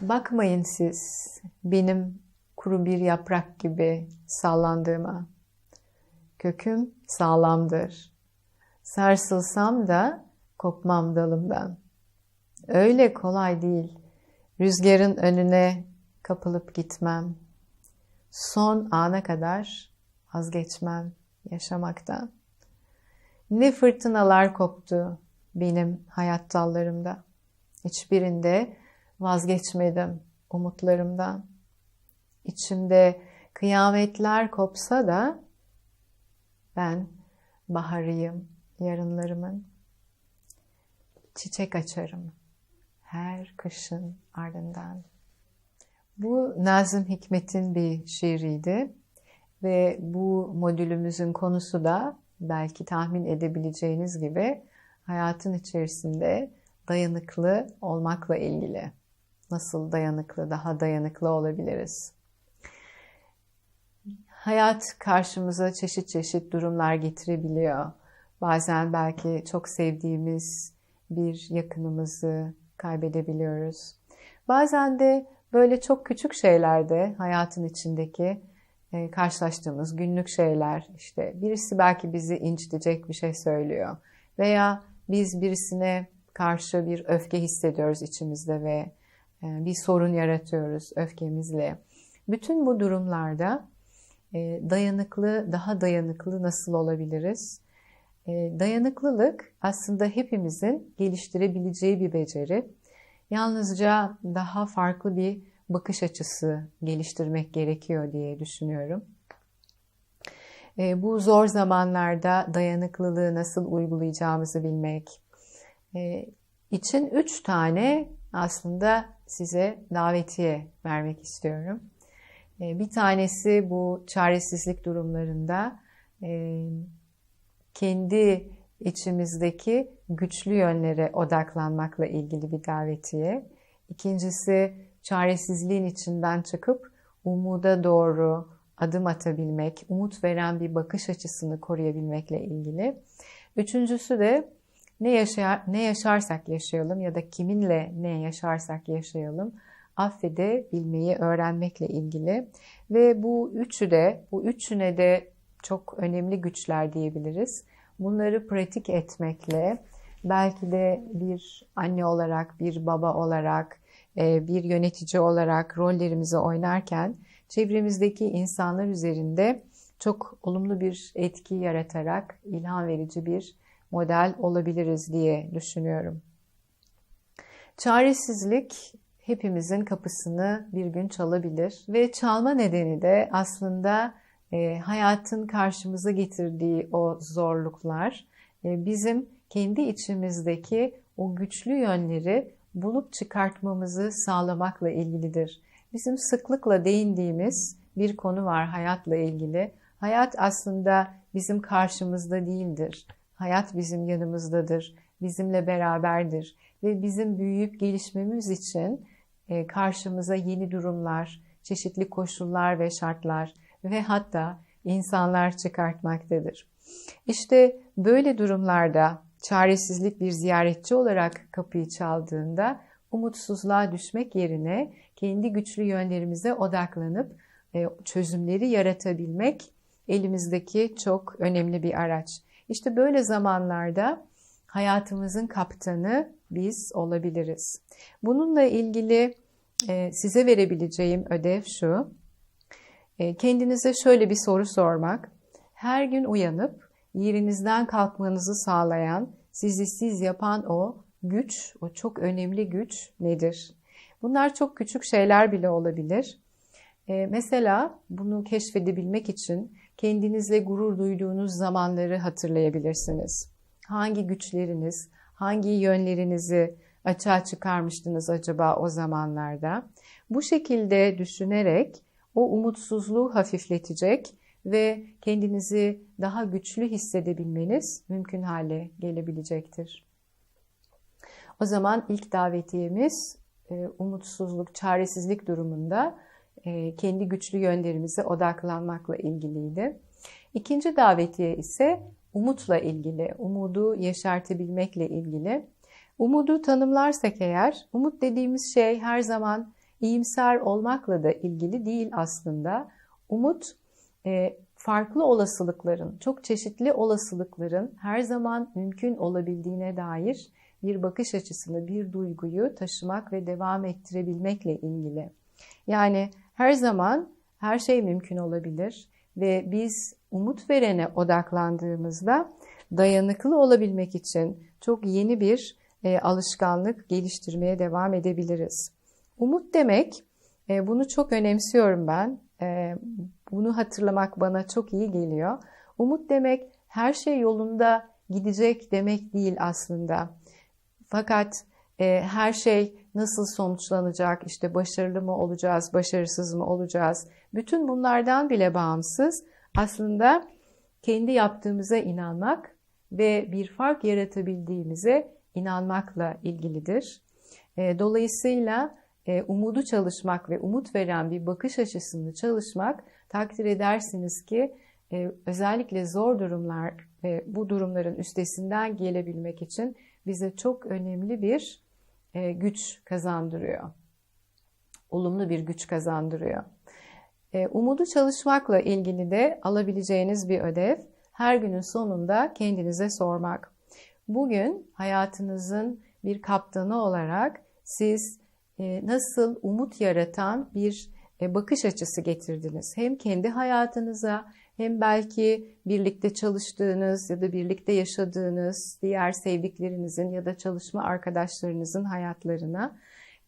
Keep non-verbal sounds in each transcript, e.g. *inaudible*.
Bakmayın siz benim kuru bir yaprak gibi sallandığıma. Köküm sağlamdır. Sarsılsam da kopmam dalımdan. Öyle kolay değil. Rüzgarın önüne kapılıp gitmem. Son ana kadar vazgeçmem yaşamaktan. Ne fırtınalar koptu benim hayat dallarımda. Hiçbirinde vazgeçmedim umutlarımdan. İçimde kıyametler kopsa da ben baharıyım yarınlarımın. Çiçek açarım her kışın ardından. Bu Nazım Hikmet'in bir şiiriydi ve bu modülümüzün konusu da belki tahmin edebileceğiniz gibi hayatın içerisinde dayanıklı olmakla ilgili. Nasıl dayanıklı, daha dayanıklı olabiliriz? Hayat karşımıza çeşit çeşit durumlar getirebiliyor. Bazen belki çok sevdiğimiz bir yakınımızı kaybedebiliyoruz. Bazen de böyle çok küçük şeylerde hayatın içindeki e, karşılaştığımız günlük şeyler işte birisi belki bizi incitecek bir şey söylüyor veya biz birisine karşı bir öfke hissediyoruz içimizde ve bir sorun yaratıyoruz öfkemizle. Bütün bu durumlarda e, dayanıklı, daha dayanıklı nasıl olabiliriz? E, dayanıklılık aslında hepimizin geliştirebileceği bir beceri. Yalnızca daha farklı bir bakış açısı geliştirmek gerekiyor diye düşünüyorum. Bu zor zamanlarda dayanıklılığı nasıl uygulayacağımızı bilmek için üç tane aslında size davetiye vermek istiyorum. Bir tanesi bu çaresizlik durumlarında kendi içimizdeki güçlü yönlere odaklanmakla ilgili bir davetiye. İkincisi çaresizliğin içinden çıkıp umuda doğru adım atabilmek, umut veren bir bakış açısını koruyabilmekle ilgili. Üçüncüsü de ne yaşar ne yaşarsak yaşayalım ya da kiminle ne yaşarsak yaşayalım affedebilmeyi öğrenmekle ilgili ve bu üçü de bu üçüne de çok önemli güçler diyebiliriz. Bunları pratik etmekle belki de bir anne olarak, bir baba olarak, e, bir yönetici olarak rollerimizi oynarken çevremizdeki insanlar üzerinde çok olumlu bir etki yaratarak ilham verici bir model olabiliriz diye düşünüyorum. Çaresizlik hepimizin kapısını bir gün çalabilir ve çalma nedeni de aslında e, hayatın karşımıza getirdiği o zorluklar e, bizim kendi içimizdeki o güçlü yönleri bulup çıkartmamızı sağlamakla ilgilidir. Bizim sıklıkla değindiğimiz bir konu var hayatla ilgili. Hayat aslında bizim karşımızda değildir. Hayat bizim yanımızdadır, bizimle beraberdir ve bizim büyüyüp gelişmemiz için e, karşımıza yeni durumlar, çeşitli koşullar ve şartlar ve hatta insanlar çıkartmaktadır. İşte böyle durumlarda çaresizlik bir ziyaretçi olarak kapıyı çaldığında umutsuzluğa düşmek yerine kendi güçlü yönlerimize odaklanıp e, çözümleri yaratabilmek elimizdeki çok önemli bir araç. İşte böyle zamanlarda hayatımızın kaptanı biz olabiliriz. Bununla ilgili e, size verebileceğim ödev şu. E, kendinize şöyle bir soru sormak. Her gün uyanıp yerinizden kalkmanızı sağlayan, sizi siz yapan o güç, o çok önemli güç nedir? Bunlar çok küçük şeyler bile olabilir. E, mesela bunu keşfedebilmek için kendinizle gurur duyduğunuz zamanları hatırlayabilirsiniz. Hangi güçleriniz, hangi yönlerinizi açığa çıkarmıştınız acaba o zamanlarda? Bu şekilde düşünerek o umutsuzluğu hafifletecek ve kendinizi daha güçlü hissedebilmeniz mümkün hale gelebilecektir. O zaman ilk davetiyemiz e, umutsuzluk, çaresizlik durumunda kendi güçlü yönlerimize odaklanmakla ilgiliydi. İkinci davetiye ise umutla ilgili, umudu yeşertebilmekle ilgili. Umudu tanımlarsak eğer, umut dediğimiz şey her zaman iyimser olmakla da ilgili değil aslında. Umut e, farklı olasılıkların, çok çeşitli olasılıkların her zaman mümkün olabildiğine dair bir bakış açısını, bir duyguyu taşımak ve devam ettirebilmekle ilgili. Yani her zaman her şey mümkün olabilir ve biz umut verene odaklandığımızda dayanıklı olabilmek için çok yeni bir e, alışkanlık geliştirmeye devam edebiliriz. Umut demek, e, bunu çok önemsiyorum ben. E, bunu hatırlamak bana çok iyi geliyor. Umut demek her şey yolunda gidecek demek değil aslında. Fakat e, her şey nasıl sonuçlanacak, işte başarılı mı olacağız, başarısız mı olacağız, bütün bunlardan bile bağımsız aslında kendi yaptığımıza inanmak ve bir fark yaratabildiğimize inanmakla ilgilidir. E, dolayısıyla e, umudu çalışmak ve umut veren bir bakış açısını çalışmak takdir edersiniz ki e, özellikle zor durumlar ve bu durumların üstesinden gelebilmek için bize çok önemli bir e, güç kazandırıyor. Olumlu bir güç kazandırıyor. E, umudu çalışmakla ilgili de alabileceğiniz bir ödev her günün sonunda kendinize sormak. Bugün hayatınızın bir kaptanı olarak siz e, nasıl umut yaratan bir bakış açısı getirdiniz. Hem kendi hayatınıza hem belki birlikte çalıştığınız ya da birlikte yaşadığınız diğer sevdiklerinizin ya da çalışma arkadaşlarınızın hayatlarına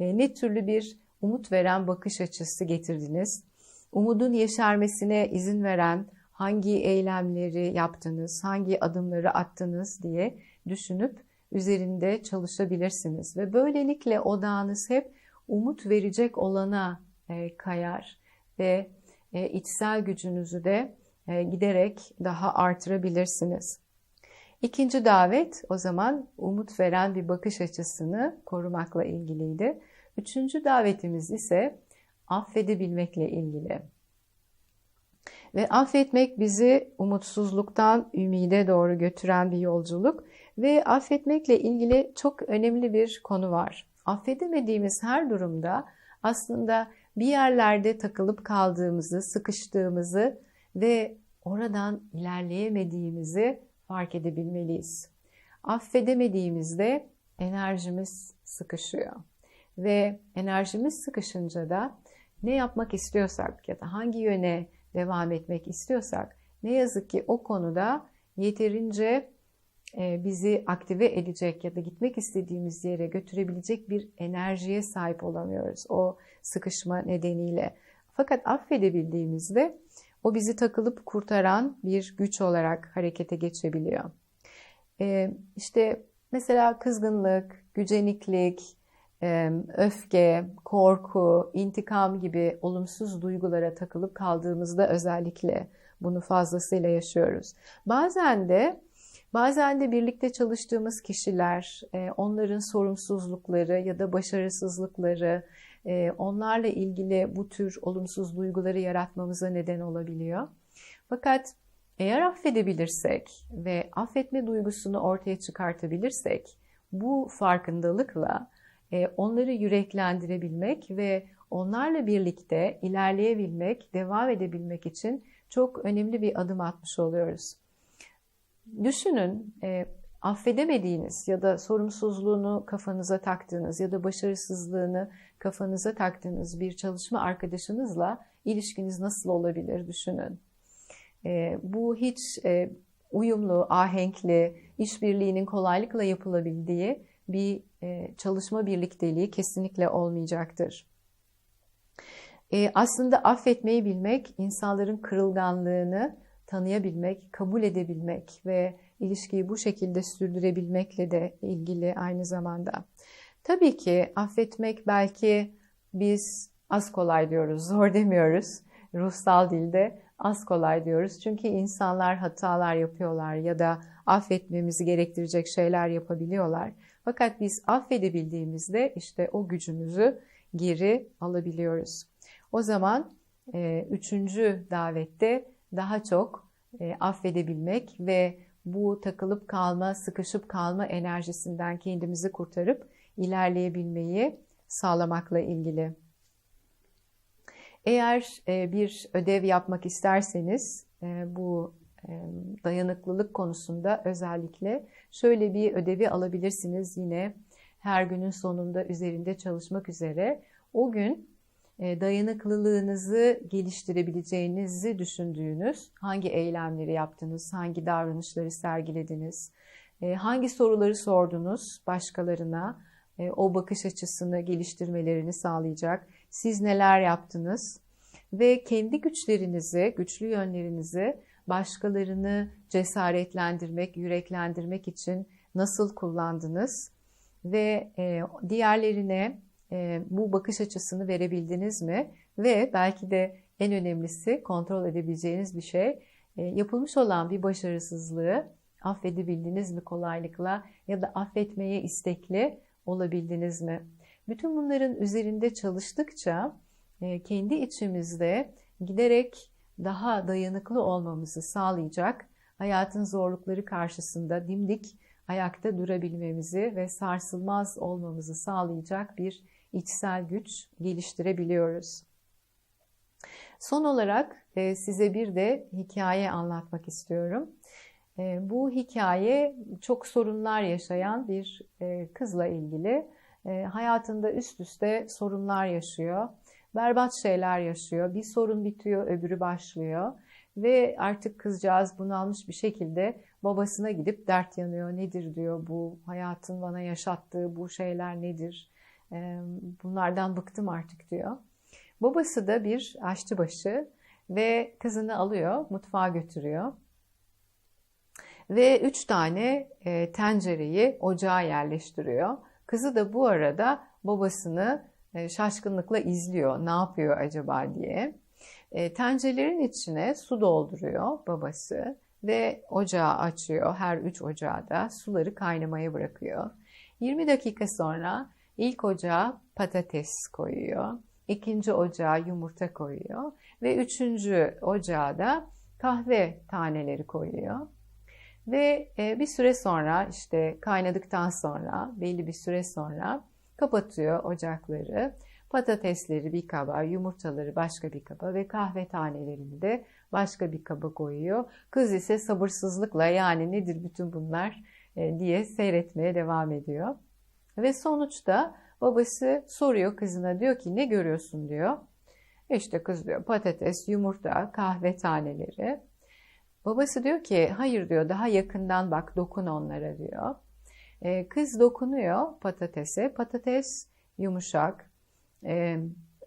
e, ne türlü bir umut veren bakış açısı getirdiniz. Umudun yeşermesine izin veren hangi eylemleri yaptınız, hangi adımları attınız diye düşünüp üzerinde çalışabilirsiniz. Ve böylelikle odağınız hep umut verecek olana e, kayar ve e, içsel gücünüzü de e, giderek daha artırabilirsiniz. İkinci davet o zaman umut veren bir bakış açısını korumakla ilgiliydi. Üçüncü davetimiz ise affedebilmekle ilgili. Ve affetmek bizi umutsuzluktan ümide doğru götüren bir yolculuk ve affetmekle ilgili çok önemli bir konu var. Affedemediğimiz her durumda aslında bir yerlerde takılıp kaldığımızı, sıkıştığımızı ve oradan ilerleyemediğimizi fark edebilmeliyiz. Affedemediğimizde enerjimiz sıkışıyor. Ve enerjimiz sıkışınca da ne yapmak istiyorsak ya da hangi yöne devam etmek istiyorsak ne yazık ki o konuda yeterince bizi aktive edecek ya da gitmek istediğimiz yere götürebilecek bir enerjiye sahip olamıyoruz o sıkışma nedeniyle. Fakat affedebildiğimizde o bizi takılıp kurtaran bir güç olarak harekete geçebiliyor. E, işte mesela kızgınlık, güceniklik, e, öfke, korku, intikam gibi olumsuz duygulara takılıp kaldığımızda özellikle bunu fazlasıyla yaşıyoruz. Bazen de Bazen de birlikte çalıştığımız kişiler, e, onların sorumsuzlukları ya da başarısızlıkları, e, onlarla ilgili bu tür olumsuz duyguları yaratmamıza neden olabiliyor. Fakat eğer affedebilirsek ve affetme duygusunu ortaya çıkartabilirsek, bu farkındalıkla e, onları yüreklendirebilmek ve onlarla birlikte ilerleyebilmek, devam edebilmek için çok önemli bir adım atmış oluyoruz. Düşünün e, affedemediğiniz ya da sorumsuzluğunu kafanıza taktığınız ya da başarısızlığını kafanıza taktığınız bir çalışma arkadaşınızla ilişkiniz nasıl olabilir düşünün. E, bu hiç e, uyumlu, ahenkli, işbirliğinin kolaylıkla yapılabildiği bir e, çalışma birlikteliği kesinlikle olmayacaktır. E, aslında affetmeyi bilmek, insanların kırılganlığını tanıyabilmek, kabul edebilmek ve ilişkiyi bu şekilde sürdürebilmekle de ilgili aynı zamanda. Tabii ki affetmek belki biz az kolay diyoruz, *laughs* zor demiyoruz. Ruhsal dilde az kolay diyoruz. Çünkü insanlar hatalar yapıyorlar ya da affetmemizi gerektirecek şeyler yapabiliyorlar. Fakat biz affedebildiğimizde işte o gücümüzü geri alabiliyoruz. O zaman e, üçüncü davette daha çok e, affedebilmek ve bu takılıp kalma, sıkışıp kalma enerjisinden kendimizi kurtarıp ilerleyebilmeyi sağlamakla ilgili. Eğer e, bir ödev yapmak isterseniz e, bu dayanıklılık konusunda özellikle şöyle bir ödevi alabilirsiniz yine her günün sonunda üzerinde çalışmak üzere. O gün dayanıklılığınızı geliştirebileceğinizi düşündüğünüz hangi eylemleri yaptınız, hangi davranışları sergilediniz, hangi soruları sordunuz başkalarına, o bakış açısını geliştirmelerini sağlayacak siz neler yaptınız ve kendi güçlerinizi, güçlü yönlerinizi başkalarını cesaretlendirmek, yüreklendirmek için nasıl kullandınız ve e, diğerlerine e, bu bakış açısını verebildiniz mi? Ve belki de en önemlisi kontrol edebileceğiniz bir şey e, yapılmış olan bir başarısızlığı affedebildiniz mi kolaylıkla ya da affetmeye istekli olabildiniz mi? Bütün bunların üzerinde çalıştıkça e, kendi içimizde giderek daha dayanıklı olmamızı sağlayacak, hayatın zorlukları karşısında dimdik ayakta durabilmemizi ve sarsılmaz olmamızı sağlayacak bir içsel güç geliştirebiliyoruz. Son olarak e, size bir de hikaye anlatmak istiyorum. E, bu hikaye çok sorunlar yaşayan bir kızla ilgili e, hayatında üst üste sorunlar yaşıyor. Berbat şeyler yaşıyor. Bir sorun bitiyor, öbürü başlıyor. Ve artık kızcağız bunalmış bir şekilde babasına gidip dert yanıyor. Nedir diyor bu hayatın bana yaşattığı bu şeyler nedir? Bunlardan bıktım artık diyor. Babası da bir aşçıbaşı ve kızını alıyor, mutfağa götürüyor. Ve üç tane e, tencereyi ocağa yerleştiriyor. Kızı da bu arada babasını e, şaşkınlıkla izliyor. Ne yapıyor acaba diye. E, tencerelerin içine su dolduruyor babası ve ocağı açıyor. Her üç ocağı da suları kaynamaya bırakıyor. 20 dakika sonra ilk ocağa patates koyuyor. ikinci ocağa yumurta koyuyor ve üçüncü ocağa da kahve taneleri koyuyor. Ve e, bir süre sonra işte kaynadıktan sonra belli bir süre sonra kapatıyor ocakları. Patatesleri bir kaba, yumurtaları başka bir kaba ve kahve tanelerini de başka bir kaba koyuyor. Kız ise sabırsızlıkla yani nedir bütün bunlar e, diye seyretmeye devam ediyor. Ve sonuçta babası soruyor kızına diyor ki ne görüyorsun diyor. İşte kız diyor patates, yumurta, kahve taneleri. Babası diyor ki hayır diyor daha yakından bak dokun onlara diyor. E, kız dokunuyor patatese. Patates yumuşak. E,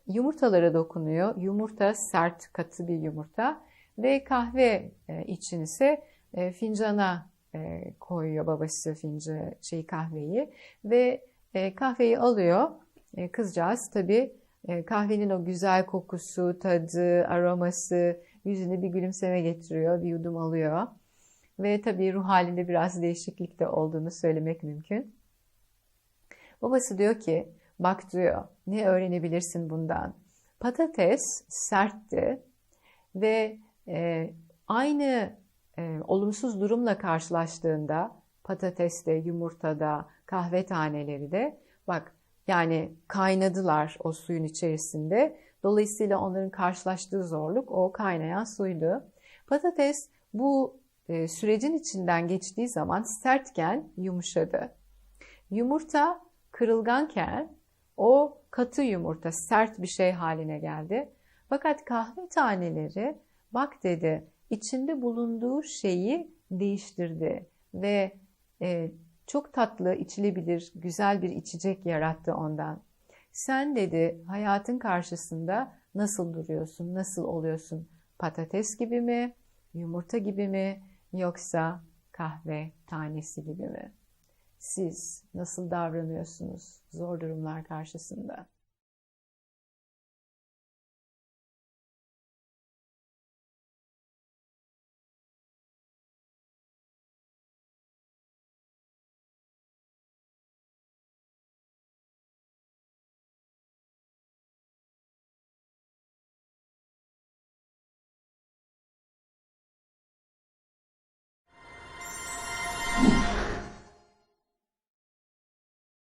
yumurtalara dokunuyor. Yumurta sert katı bir yumurta. Ve kahve e, için ise e, fincana e, koyuyor babası finca şey kahveyi. Ve e, kahveyi alıyor. E, kızcağız tabii e, kahvenin o güzel kokusu, tadı, aroması, yüzüne bir gülümseme getiriyor, bir yudum alıyor. Ve tabii ruh halinde biraz değişiklik de olduğunu söylemek mümkün. Babası diyor ki, bak diyor, ne öğrenebilirsin bundan? Patates sertti ve e, aynı e, olumsuz durumla karşılaştığında patateste, yumurtada, kahve taneleri de bak yani kaynadılar o suyun içerisinde Dolayısıyla onların karşılaştığı zorluk o kaynayan suydu. Patates bu e, sürecin içinden geçtiği zaman sertken yumuşadı. Yumurta kırılganken o katı yumurta sert bir şey haline geldi. Fakat kahve taneleri bak dedi içinde bulunduğu şeyi değiştirdi ve e, çok tatlı içilebilir güzel bir içecek yarattı ondan. Sen dedi hayatın karşısında nasıl duruyorsun, nasıl oluyorsun? Patates gibi mi, yumurta gibi mi yoksa kahve tanesi gibi mi? Siz nasıl davranıyorsunuz zor durumlar karşısında?